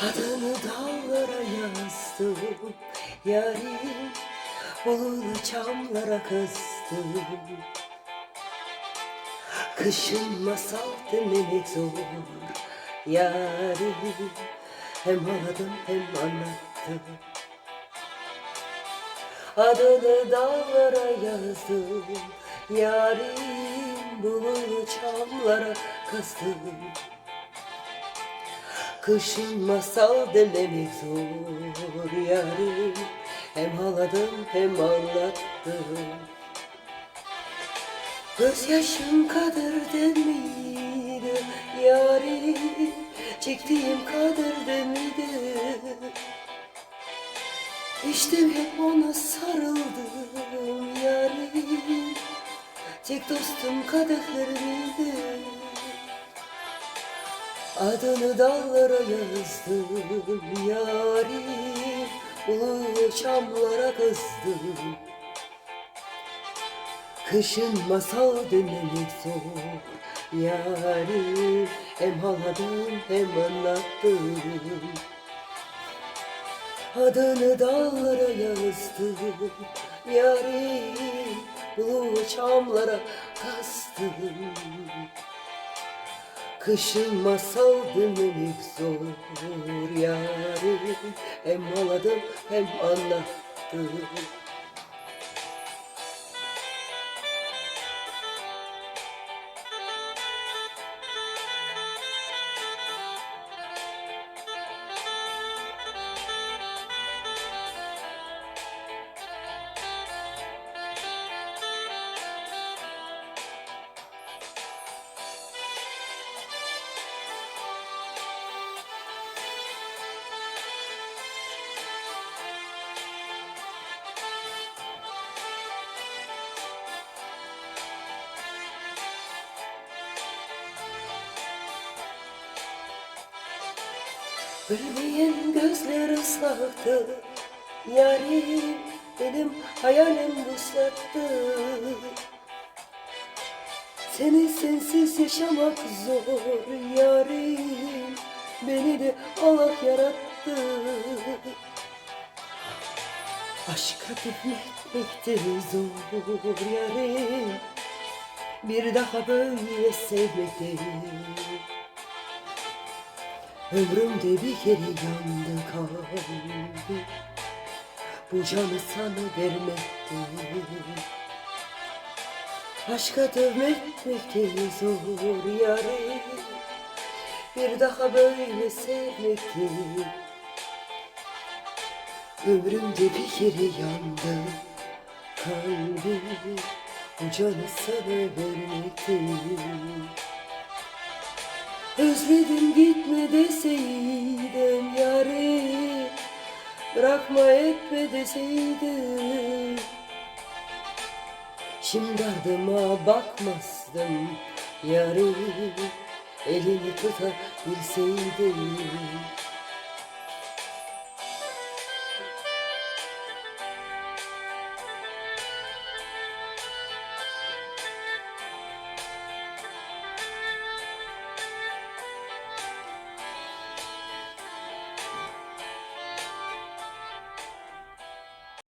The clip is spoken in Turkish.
Adını dağlara yazdım Yarim bulunu çamlara kızdım Kışın masal dinlemek zor. Yarim hem ağladım hem anlattım. Adını dağlara yazdım. Yarim bulunu çamlara kızdım Kışın masal dinlemek zor yarim. Hem ağladım hem anlattım Gözyaşım kadar demiydi yarim. Çektiğim kadar demiydi İşte hep ona sarıldım yarim. Tek dostum kadehlerimdi Adını dallara yazdım yarim Ulu çamlara kızdım. Kışın masal dinlemek zor yarim Hem ağladım hem anlattım. Adını dağlara yazdım yarim Ulu çamlara kastım Kışın masal dinlemek zor yarim. Hem ağladım hem anlattım Gülmeyen gözler ıslaktı Yarim benim hayalim vuslattı Seni sensiz yaşamak zor yarim Beni de Allah yarattı. Aşka düşmektir zor yarim Bir daha böyle sevmektir Ömrümde bir kere yandı kalbi Bu canı sana vermekti Aşka dövmektir zor yare. Bir daha böyle sevmekti Ömrümde bir kere yandı kalbi Bu canı sana vermekti Özledim gitme deseydim yari Bırakma etme deseydim. Şimdi ardıma bakmazdım yari Elini tutabilseydim